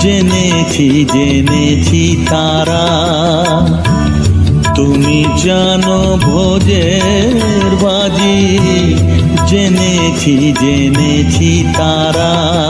জেনেছি জেনেছি তারা। তুমি জানো ভোজের বাজি। জেনেছি জেনেছি তারা।